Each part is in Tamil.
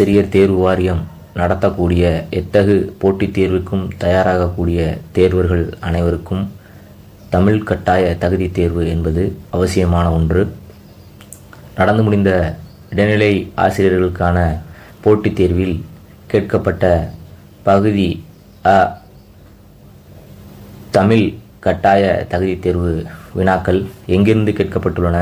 ஆசிரியர் தேர்வு வாரியம் நடத்தக்கூடிய எத்தகு போட்டித் தேர்வுக்கும் தயாராகக்கூடிய தேர்வர்கள் அனைவருக்கும் தமிழ் கட்டாய தகுதி தேர்வு என்பது அவசியமான ஒன்று. நடந்து முடிந்த இடைநிலை ஆசிரியர்களுக்கான போட்டித் தேர்வில் கேட்கப்பட்ட பகுதி அ தமிழ் கட்டாய தகுதி தேர்வு வினாக்கள் எங்கிருந்து கேட்கப்பட்டுள்ளன?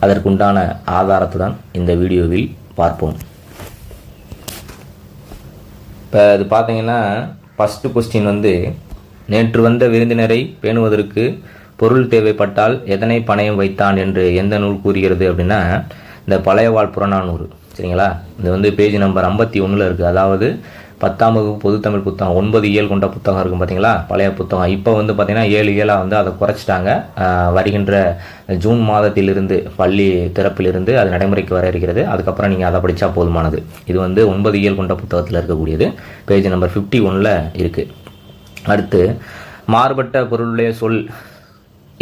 அதற்குண்டான ஆதாரத்துடன் இந்த வீடியோவில் பார்ப்போம். இப்போ இது பார்த்தீங்கன்னா ஃபஸ்ட்டு கொஸ்டின் வந்து நேற்று வந்த விருந்தினரை பேணுவதற்கு பொருள் தேவைப்பட்டால் எதனை பணயம் வைத்தான் என்று எந்த நூல் கூறுகிறது அப்படின்னா இந்த பழையவாழ் புறநானூறு சரிங்களா? இது வந்து பேஜ் நம்பர் ஐம்பத்தி ஒன்றில் இருக்குது அதாவது பத்தாம் வகுப்பு பொதுத்தமிழ் புத்தகம் ஒன்பது இயல் கொண்ட புத்தகம் இருக்கும் பார்த்தீங்களா பழைய புத்தகம். இப்போ வந்து பார்த்தீங்கன்னா ஏழு இயலாக வந்து அதை குறைச்சிட்டாங்க. வருகின்ற ஜூன் மாதத்திலிருந்து பள்ளி திறப்பிலிருந்து அது நடைமுறைக்கு வர இருக்கிறது. அதுக்கப்புறம் நீங்கள் அதை படித்தா போதுமானது. இது வந்து ஒன்பது இயல் கொண்ட புத்தகத்தில் இருக்கக்கூடியது. பேஜ் நம்பர் ஃபிஃப்டி ஒனில் இருக்குது அடுத்து மாறுபட்ட பொருளுடைய சொல்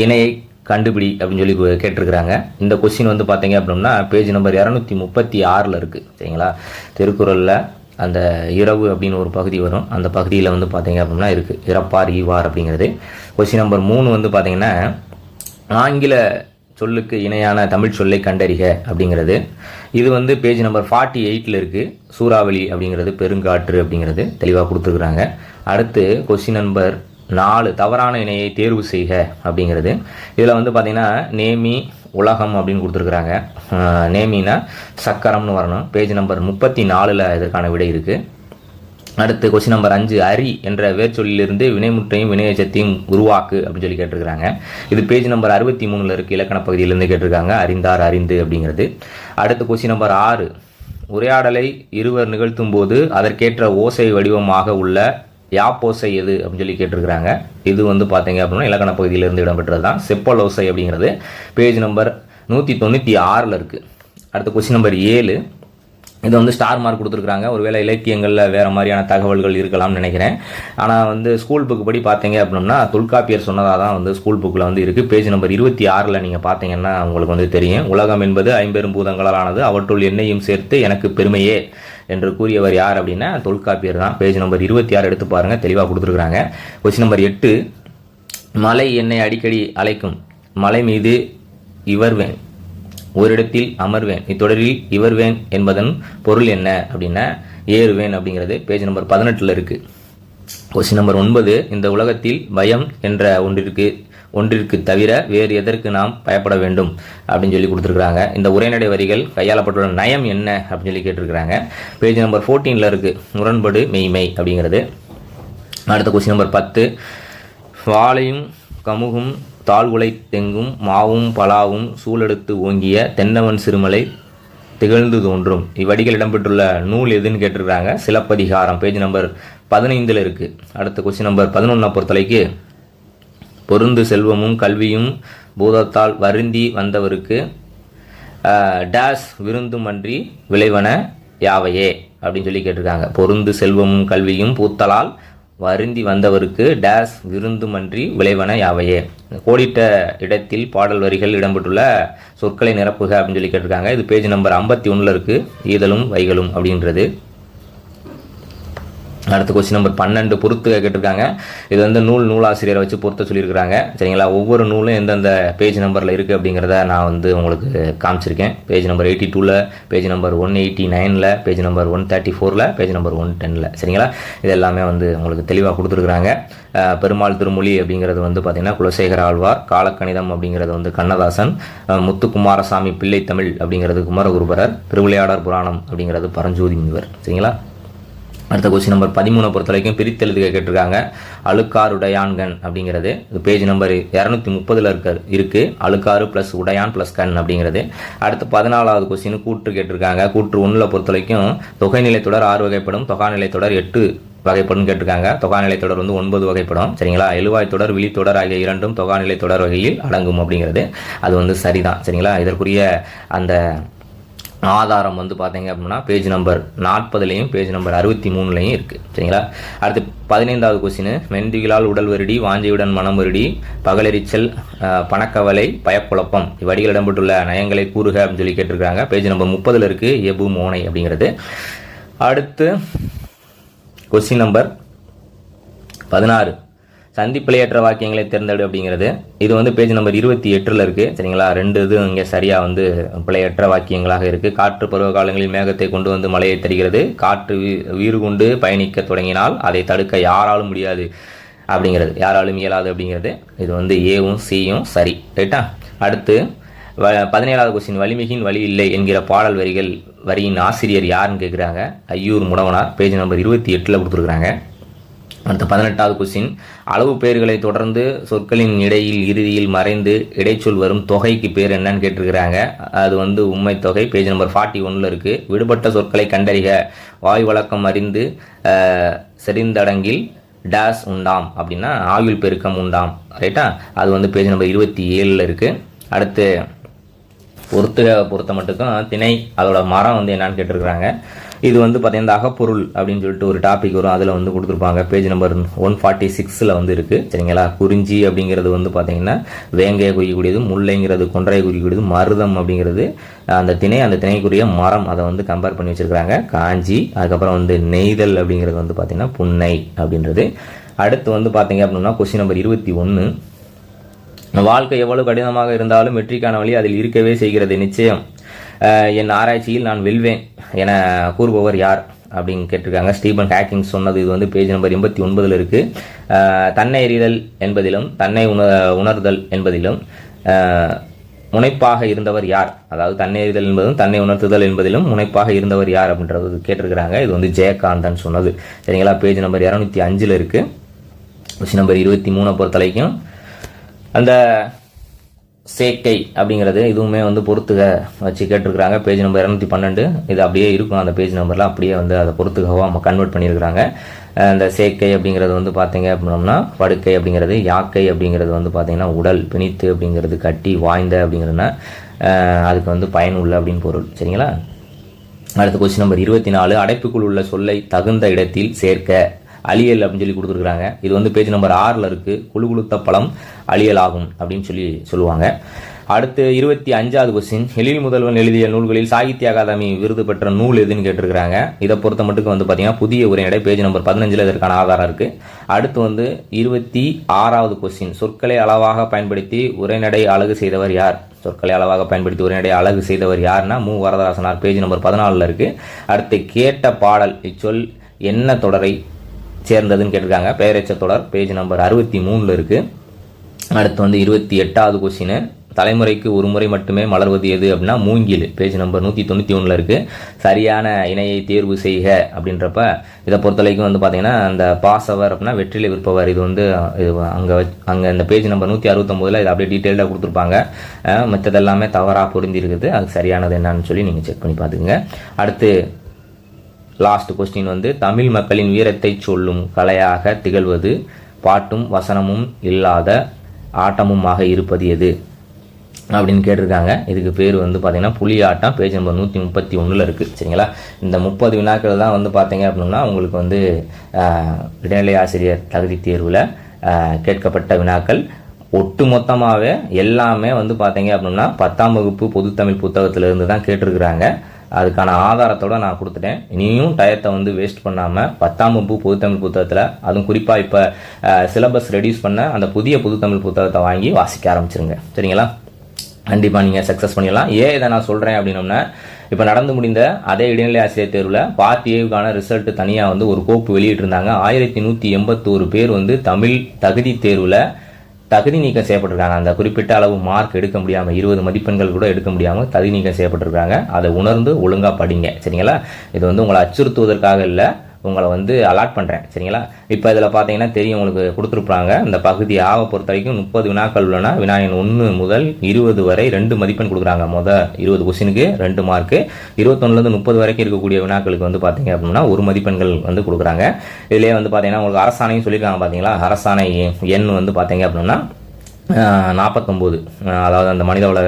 இணையை கண்டுபிடி அப்படின்னு சொல்லி கேட்டிருக்கிறாங்க. இந்த கொஸ்டின் வந்து பார்த்தீங்க அப்படின்னா பேஜ் நம்பர் இரநூத்தி முப்பத்தி ஆறில் இருக்குது சரிங்களா? திருக்குறளில் அந்த இரவு அப்படின்னு ஒரு பகுதி வரும். அந்த பகுதியில் வந்து பார்த்தீங்க அப்படின்னா இருக்குது இறப்பார் ஈவார் அப்படிங்கிறது. கொஸ்டின் நம்பர் மூணு வந்து பார்த்தீங்கன்னா ஆங்கில சொல்லுக்கு இணையான தமிழ் சொல்லை கண்டறிக அப்படிங்கிறது. இது வந்து பேஜ் நம்பர் ஃபார்ட்டி எயிட்டில் இருக்குது சூறாவளி அப்படிங்கிறது பெருங்காற்று அப்படிங்கிறது தெளிவாக கொடுத்துருக்குறாங்க. அடுத்து கொஸ்டின் நம்பர் நாலு தவறான இணையை தேர்வு செய்க அப்படிங்கிறது. இதில் வந்து பார்த்தீங்கன்னா நேமி உலகம் அப்படின்னு கொடுத்துருக்குறாங்க. நேமினா சக்கரம்னு வரணும். பேஜ் நம்பர் முப்பத்தி நாலில் இதற்கான விடை இருக்குது அடுத்து கொஸ்டின் நம்பர் அஞ்சு அரி என்ற வேர்ச்சொல்லிலிருந்து வினைமுற்றையும் வினையச்சத்தையும் உருவாக்கு அப்படின்னு சொல்லி கேட்டிருக்கிறாங்க. இது பேஜ் நம்பர் அறுபத்தி மூணில் இருக்குது இலக்கண பகுதியிலேருந்து கேட்டிருக்காங்க. அறிந்தார் அறிந்து அப்படிங்கிறது. அடுத்து கொஸ்டின் நம்பர் ஆறு. உரையாடலை இருவர் நிகழ்த்தும் போது அதற்கேற்ற ஓசை வடிவமாக உள்ள யாப்போசை எது அப்படின்னு சொல்லி கேட்டிருக்கிறாங்க. இது வந்து பார்த்தீங்க அப்படின்னா இலக்கண பகுதியிலிருந்து இடம்பெற்றது தான். செப்பலோசை அப்படிங்கிறது. பேஜ் நம்பர் நூற்றி தொண்ணூற்றி ஆறில் இருக்குது அடுத்த கொஸ்டின் நம்பர் ஏழு. இது வந்து ஸ்டார் மார்க் கொடுத்துருக்காங்க ஒருவேளை இலக்கியங்களில் வேறு மாதிரியான தகவல்கள் இருக்கலாம்னு நினைக்கிறேன். ஆனால் வந்து ஸ்கூல் புக் படி பார்த்தீங்க அப்படின்னா தொல்காப்பியர் சொன்னதாக தான் வந்து ஸ்கூல் புக்கில் வந்து இருக்குது பேஜ் நம்பர் இருபத்தி ஆறில் நீங்கள் பார்த்தீங்கன்னா உங்களுக்கு வந்து தெரியும். உலகம் என்பது ஐம்பெரும் பூதங்களாலானது. அவற்றுள் என்னையும் சேர்த்து எனக்கு பெருமையே. என்று கூறியவர் யார் அப்படின்னா தொல்காப்பியர் தான். பேஜ் நம்பர் இருபத்தி ஆறு எடுத்து பாருங்கள் தெளிவாக கொடுத்துருக்குறாங்க. கொஸ்டின் நம்பர் எட்டு மலை என்னை அடிக்கடி அழைக்கும். மலை மீது இவர்வேன் ஓரிடத்தில் அமர்வேன். இத்தொடரில் இவர்வேன் என்பதன் பொருள் என்ன அப்படின்னா ஏறுவேன் அப்படிங்கிறது. பேஜ் நம்பர் பதினெட்டில் இருக்குது கொஸ்டின் நம்பர் ஒன்பது இந்த உலகத்தில் பயம் என்ற ஒன்றிற்கு ஒன்றிற்கு தவிர வேறு எதற்கு நாம் பயப்பட வேண்டும்? அப்படின்னு சொல்லி கொடுத்துருக்குறாங்க. இந்த உரைநடை வரிகள் கையாளப்பட்டுள்ள நயம் என்ன? அப்படின்னு சொல்லி கேட்டிருக்கிறாங்க. பேஜ் நம்பர் ஃபோர்டீனில் இருக்குது முரண்படு மெய்மை அப்படிங்கிறது. அடுத்த கொஸ்டின் நம்பர் பத்து. வாழையும் கமுகும் தாழ்வுலை தெங்கும் மாவும் பலாவும் சூழெடுத்து ஓங்கிய தென்னவன் சிறுமலை திகழ்ந்து தோன்றும். இவ்வடிகள் இடம்பெற்றுள்ள நூல் எதுன்னு கேட்டிருக்கிறாங்க. சிலப்பதிகாரம். பேஜ் நம்பர் பதினைந்தில் இருக்குது அடுத்த கொஸ்டின் நம்பர் பதினொன்றை பொறுத்தலைக்கு பொருந்து செல்வமும் கல்வியும் பூதத்தால் வருந்தி வந்தவருக்கு டேஸ் விருந்துமன்றி விளைவன யாவையே? அப்படின்னு சொல்லி கேட்டிருக்காங்க. பொருந்து செல்வமும் கல்வியும் பூத்தலால் வருந்தி வந்தவருக்கு டேஸ் விருந்துமன்றி விளைவன யாவையே? கோடிட்ட இடத்தில் பாடல் வரிகள் இடம்பெற்றுள்ள சொற்களை நிரப்புக அப்படின்னு சொல்லி கேட்டிருக்காங்க. இது பேஜ் நம்பர் ஐம்பத்தி ஒன்றில் இருக்குது ஈதலும் வைகளும் அப்படின்றது. அடுத்த கொஸ்டின் நம்பர் பன்னெண்டு பொறுத்து கேட்டிருக்காங்க. இது வந்து நூல் நூலாசிரியரை வச்சு பொறுத்த சொல்லியிருக்கிறாங்க. சரிங்களா? ஒவ்வொரு நூலும் எந்தெந்த பேஜ் நம்பரில் இருக்குது அப்படிங்கிறத நான் வந்து உங்களுக்கு காமிச்சிருக்கேன். பேஜ் நம்பர் எயிட்டி டூவில் பேஜ் நம்பர் ஒன் எயிட்டி நைனில் பேஜ் நம்பர் ஒன் தேர்ட்டி ஃபோரில் பேஜ் நம்பர் ஒன் டெனில் சரிங்களா? இது எல்லாமே வந்து உங்களுக்கு தெளிவாக கொடுத்துருக்குறாங்க. பெருமாள் திருமொழி அப்படிங்கிறது வந்து பார்த்திங்கன்னா குலசேகர ஆழ்வார் காலக்கணிதம் அப்படிங்கிறது வந்து கண்ணதாசன் முத்துக்குமாரசாமி பிள்ளை தமிழ் அப்படிங்கிறது குமரகுருபரர் திருவிளையாடர் புராணம் அப்படிங்கிறது பரஞ்சோதி முனிவர். சரிங்களா? அடுத்த கொஸ்டின் நம்பர் பதிமூணை பொறுத்த வரைக்கும் பிரித்தெழுதுக கேட்டிருக்காங்க. அழுக்கார் உடையான்கண் அப்படிங்கிறது. இது பேஜ் நம்பர் இரநூத்தி முப்பதில் இருக்க. இருக்குது அழுக்காறு ப்ளஸ் உடையான் ப்ளஸ் கண் அப்படிங்கிறது. அடுத்து பதினாலாவது கொஸ்டின் கூற்று கேட்டிருக்காங்க. கூற்று ஒன்றில் பொறுத்த வரைக்கும் தொகைநிலை தொடர் ஆறு வகைப்படும். தொகாநிலை தொடர் எட்டு வகைப்படும் கேட்டிருக்காங்க. தொகாநிலை தொடர் வந்து ஒன்பது வகைப்படும். சரிங்களா? எழுவாய் தொடர் விழித்தொடர் ஆகிய இரண்டும் தொகாநிலை தொடர் வகையில் அடங்கும் அப்படிங்கிறது. அது வந்து சரிதான். சரிங்களா? இதற்குரிய அந்த ஆதாரம் வந்து பார்த்தீங்க அப்படின்னா பேஜ் நம்பர் நாற்பதுலேயும் பேஜ் நம்பர் அறுபத்தி மூணுலேயும் இருக்குது சரிங்களா? அடுத்து பதினைந்தாவது கொஸ்டின் மென்றிகளால் உடல் வருடி வாஞ்சியுடன் மனம் வருடி பகலெரிச்சல் பணக்கவலை பயக்குழப்பம். இவ்வடிகள் இடம்பெற்றுள்ள நயங்களை கூறுக அப்படின்னு சொல்லி கேட்டிருக்காங்க பேஜ் நம்பர் முப்பதில் இருக்குது எபு மோனை அப்படிங்கிறது. அடுத்து கொஸ்டின் நம்பர் பதினாறு. சந்தி வாக்கியங்களை தேர்ந்தெடு அப்படிங்கிறது. இது வந்து பேஜ் நம்பர் இருபத்தி எட்டில் இருக்குது சரிங்களா? ரெண்டு இதுவும் இங்கே சரியாக வந்து பிழையற்ற வாக்கியங்களாக இருக்குது காற்று பருவ காலங்களில் மேகத்தை கொண்டு வந்து மழையை தருகிறது காற்று வீறு கொண்டு பயணிக்க தொடங்கினால் அதை தடுக்க யாராலும் முடியாது அப்படிங்கிறது. யாராலும் இயலாது அப்படிங்கிறது. இது வந்து ஏவும் சியும் சரி. ரைட்டா அடுத்து வ பதினேழாவது கொஸ்டின் வலிமிகின் வழி இல்லை என்கிற பாடல் வரிகள் வரியின் ஆசிரியர் யாருன்னு கேட்குறாங்க ஐயூர் முடவனார். பேஜ் நம்பர் இருபத்தி எட்டில் கொடுத்துருக்குறாங்க. அடுத்த பதினெட்டாவது கொஸ்டின் அளவு பெயர்களை தொடர்ந்து சொற்களின் இடையில் இறுதியில் மறைந்து இடைச்சொல் வரும் தொகைக்கு பேர் என்னன்னு கேட்டிருக்கிறாங்க. அது வந்து உண்மை தொகை. பேஜ் நம்பர் ஃபார்ட்டி ஒன்ல இருக்கு. விடுபட்ட சொற்களை கண்டறிக. வாய் வழக்கம் அறிந்து செறிந்தடங்கில் டேஸ் உண்டாம் அப்படின்னா ஆயுள் பெருக்கம் உண்டாம். ரைட்டா அது வந்து பேஜ் நம்பர் இருபத்தி ஏழில் இருக்கு. அடுத்து ஒருத்தரை பொறுத்த மட்டுக்கும் திணை அதோட மரம் வந்து என்னன்னு கேட்டிருக்கிறாங்க. இது வந்து பார்த்தீங்கன்னா அகப்பொருள் அப்படின்னு சொல்லிட்டு ஒரு டாபிக் வரும். அதில் வந்து கொடுத்துருப்பாங்க. பேஜ் நம்பர் ஒன் ஃபார்ட்டி சிக்ஸில் வந்து இருக்குது சரிங்களா? குறிஞ்சி அப்படிங்கிறது வந்து பார்த்தீங்கன்னா வேங்கையை குறிக்கக்கூடியது முல்லைங்கிறது கொன்றையை குறிக்கக்கூடியது மருதம் அப்படிங்கிறது அந்த திணை அந்த திணைக்குரிய மரம் அதை வந்து கம்பேர் பண்ணி வச்சுருக்காங்க காஞ்சி அதுக்கப்புறம் வந்து நெய்தல் அப்படிங்கிறது வந்து பார்த்தீங்கன்னா புன்னை அப்படின்றது. அடுத்து வந்து பார்த்தீங்க அப்படின்னா கொஸ்டின் நம்பர் இருபத்தி ஒன்று வாழ்க்கை எவ்வளவு கடினமாக இருந்தாலும் வெற்றிக்கான வழி அதில் இருக்கவே செய்கிறது. நிச்சயம். என் ஆராய்ச்சியில் நான் வெல்வேன் என கூறுபவர் யார் அப்படின்னு கேட்டிருக்காங்க. ஸ்டீபன் ஹேக்கிங் சொன்னது இது வந்து பேஜ் நம்பர் எண்பத்தி ஒன்பதில் இருக்குது தன்னை எறிதல் என்பதிலும் தன்னை உண உணர்தல் என்பதிலும் முனைப்பாக இருந்தவர் யார்? அதாவது தன்னை எறிதல் என்பதும் தன்னை உணர்த்துதல் என்பதிலும் முனைப்பாக இருந்தவர் யார் அப்படின்றது கேட்டிருக்கிறாங்க. இது வந்து ஜெயகாந்தன் சொன்னது. சரிங்களா? பேஜ் நம்பர் இரநூத்தி அஞ்சில் இருக்குது கொஸ்டின் நம்பர் இருபத்தி மூணை பொறுத்தவரைக்கும் அந்த சேக்கை அப்படிங்கிறது இதுவுமே வந்து பொறுத்துக வச்சு கேட்டிருக்கிறாங்க. பேஜ் நம்பர் இரநூத்தி பன்னெண்டு. இது அப்படியே இருக்கும். அந்த பேஜ் நம்பர்லாம் அப்படியே வந்து அதை பொறுத்துகவா நம்ம கன்வெர்ட் பண்ணியிருக்கிறாங்க. அந்த இந்த சேக்கை அப்படிங்கிறது வந்து பார்த்தீங்க அப்படின்னோம்னா படுக்கை அப்படிங்கிறது யாக்கை அப்படிங்கிறது வந்து பார்த்தீங்கன்னா உடல் பிணித்து அப்படிங்கிறது கட்டி வாய்ந்த அப்படிங்கிறதுனா அதுக்கு வந்து பயனுள்ள அப்படின்னு பொருள். சரிங்களா? அடுத்த கொஸ்டின் நம்பர் இருபத்தி நாலு. அடைப்புக்குள் உள்ள சொல்லை தகுந்த இடத்தில் சேர்க்க. அலியல் அப்படின்னு சொல்லி கொடுத்துருக்குறாங்க. இது வந்து பேஜ் நம்பர் ஆறில் இருக்குது குழு குளுத்த பழம் அலியல் ஆகும் அப்படின்னு சொல்லி சொல்லுவாங்க. அடுத்து இருபத்தி அஞ்சாவது கொஸ்டின் எழில் முதல்வன் எழுதிய நூல்களில் சாகித்ய அகாதமி விருது பெற்ற நூல் எதுன்னு கேட்டிருக்கிறாங்க. இதை பொறுத்த மட்டுக்கு வந்து பார்த்தீங்கன்னா புதிய உரைநடை பேஜ் நம்பர் பதினஞ்சில் இதற்கான ஆதாரம் இருக்குது அடுத்து வந்து இருபத்தி ஆறாவது கொஸ்டின் சொற்களை அளவாக பயன்படுத்தி உரைநடை அழகு செய்தவர் யார்? சொற்களை அளவாக பயன்படுத்தி உரைநடை அழகு செய்தவர் யாருன்னா மு. வரதராசனார். பேஜ் நம்பர் பதினாலில் இருக்குது அடுத்து கேட்ட பாடல் இச்சொல் என்ன தொடரை சேர்ந்ததுன்னு கேட்டிருக்காங்க. பெயரெச்ச தொடர் பேஜ் நம்பர் அறுபத்தி மூணில் இருக்குது அடுத்து வந்து இருபத்தி எட்டாவது கொஸ்டின் தலைமுறைக்கு ஒரு முறை மட்டுமே மலர்வது எது அப்படின்னா மூங்கில். பேஜ் நம்பர் நூற்றி தொண்ணூற்றி ஒன்றில் இருக்குது சரியான இணையை தேர்வு செய்க அப்படின்றப்ப இதை பொறுத்தவரைக்கும் வந்து பார்த்தீங்கன்னா அந்த பாசவர் அப்படின்னா வெற்றிலை விற்பவர். இது வந்து இது அங்கே அங்கே இந்த பேஜ் நம்பர் நூற்றி அறுபத்தொம்போதில் இது அப்படியே டீட்டெயிலாக கொடுத்துருப்பாங்க. மற்றதெல்லாமே மற்றது எல்லாமே தவறாக பொருந்தி இருக்குது அது சரியானது என்னன்னு சொல்லி நீங்கள் செக் பண்ணி பார்த்துக்குங்க. அடுத்து லாஸ்ட் கொஸ்டின் வந்து தமிழ் மக்களின் வீரத்தை சொல்லும் கலையாக திகழ்வது பாட்டும் வசனமும் இல்லாத ஆட்டமுமாக இருப்பது எது? அப்படின்னு கேட்டிருக்காங்க. இதுக்கு பேர் வந்து பார்த்தீங்கன்னா புலி ஆட்டம் பேஜ் நம்பர் நூற்றி முப்பத்தி ஒன்றில் இருக்குது சரிங்களா? இந்த முப்பது வினாக்கள் தான் வந்து பார்த்தீங்க அப்படின்னா உங்களுக்கு வந்து இடைநிலை ஆசிரியர் தகுதி தேர்வில் கேட்கப்பட்ட வினாக்கள். ஒட்டு மொத்தமாகவே எல்லாமே வந்து பார்த்தீங்க அப்படின்னா பத்தாம் வகுப்பு பொதுத்தமிழ் புத்தகத்திலிருந்து தான் கேட்டிருக்கிறாங்க. அதுக்கான ஆதாரத்தோட நான் கொடுத்துட்டேன். இனியும் டயத்தை வந்து வேஸ்ட் பண்ணாமல் பத்தாம் வகுப்பு பொதுத்தமிழ் புத்தகத்தில் அதுவும் குறிப்பாக இப்போ சிலபஸ் ரெடியூஸ் பண்ண அந்த புதிய புதுத்தமிழ் புத்தகத்தை வாங்கி வாசிக்க ஆரம்பிச்சிருங்க. சரிங்களா? கண்டிப்பாக நீங்கள் சக்ஸஸ் பண்ணிடலாம். ஏன் இதை நான் சொல்கிறேன் அப்படின்னோம்னா இப்போ நடந்து முடிந்த அதே இடைநிலை ஆசிரியர் தேர்வில் பார்ட் ஏவுக்கான ரிசல்ட் தனியாக வந்து ஒரு கோப்பு வெளியிட்டிருந்தாங்க. ஆயிரத்தி நூற்றி எண்பத்தோரு பேர் வந்து தமிழ் தகுதி தேர்வில் தகுதி நீக்கம் செய்யப்பட்டிருக்காங்க. அந்த குறிப்பிட்ட அளவு மார்க் எடுக்க முடியாமல் இருபது மதிப்பெண்கள் கூட எடுக்க முடியாமல் தகுதி நீக்கம் செய்யப்பட்டிருக்காங்க. அதை உணர்ந்து ஒழுங்காக படிங்க. சரிங்களா? இது வந்து உங்களை அச்சுறுத்துவதற்காக இல்லை. உங்களை வந்து அலாட் பண்ணுறேன் சரிங்களா? இப்போ இதில் பார்த்தீங்கன்னா தெரியும் உங்களுக்கு கொடுத்துருப்பாங்க. இந்த பகுதி ஆவை பொறுத்த வரைக்கும் முப்பது வினாக்கள் உள்ளன. வினாயன் ஒன்று முதல் இருபது வரை ரெண்டு மதிப்பெண் கொடுக்குறாங்க. மொதல் இருபது கொஸ்டினுக்கு ரெண்டு மார்க்கு. இருபத்தொன்னுலேருந்து முப்பது வரைக்கும் இருக்கக்கூடிய வினாக்களுக்கு வந்து பார்த்தீங்க அப்படின்னா ஒரு மதிப்பெண்கள் வந்து கொடுக்குறாங்க. இதுலேயே வந்து பார்த்தீங்கன்னா உங்களுக்கு அரசாணையும் சொல்லியிருக்காங்க பார்த்தீங்களா அரசாணை எண் வந்து பார்த்தீங்க அப்படின்னா நாற்பத்தொம்போது அதாவது அந்த மனித மனிதவள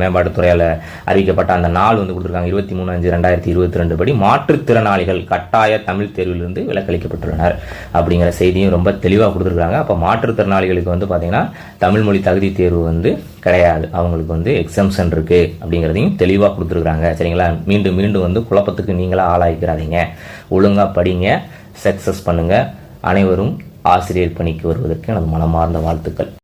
மேம்பாட்டுத்துறையால் அறிவிக்கப்பட்ட அந்த நாள் வந்து கொடுத்துருக்காங்க. இருபத்தி மூணு அஞ்சு ரெண்டாயிரத்தி இருபத்தி ரெண்டு படி மாற்றுத்திறனாளிகள் கட்டாய தமிழ் தேர்விலிருந்து விலக்களிக்கப்பட்டுள்ளனர் அப்படிங்கிற செய்தியும் ரொம்ப தெளிவாக கொடுத்துருக்காங்க. அப்போ மாற்றுத்திறனாளிகளுக்கு வந்து பார்த்தீங்கன்னா தமிழ் மொழி தகுதி தேர்வு வந்து கிடையாது. அவங்களுக்கு வந்து எக்ஸம்ஷன் இருக்குது அப்படிங்கிறதையும் தெளிவாக கொடுத்துருக்குறாங்க சரிங்களா? மீண்டும் மீண்டும் வந்து குழப்பத்துக்கு நீங்களாக ஆளாகிக்கிறாதீங்க ஒழுங்காக படிங்க சக்ஸஸ் பண்ணுங்கள் அனைவரும் ஆசிரியர் பணிக்கு வருவதற்கு எனது மனமார்ந்த வாழ்த்துக்கள்.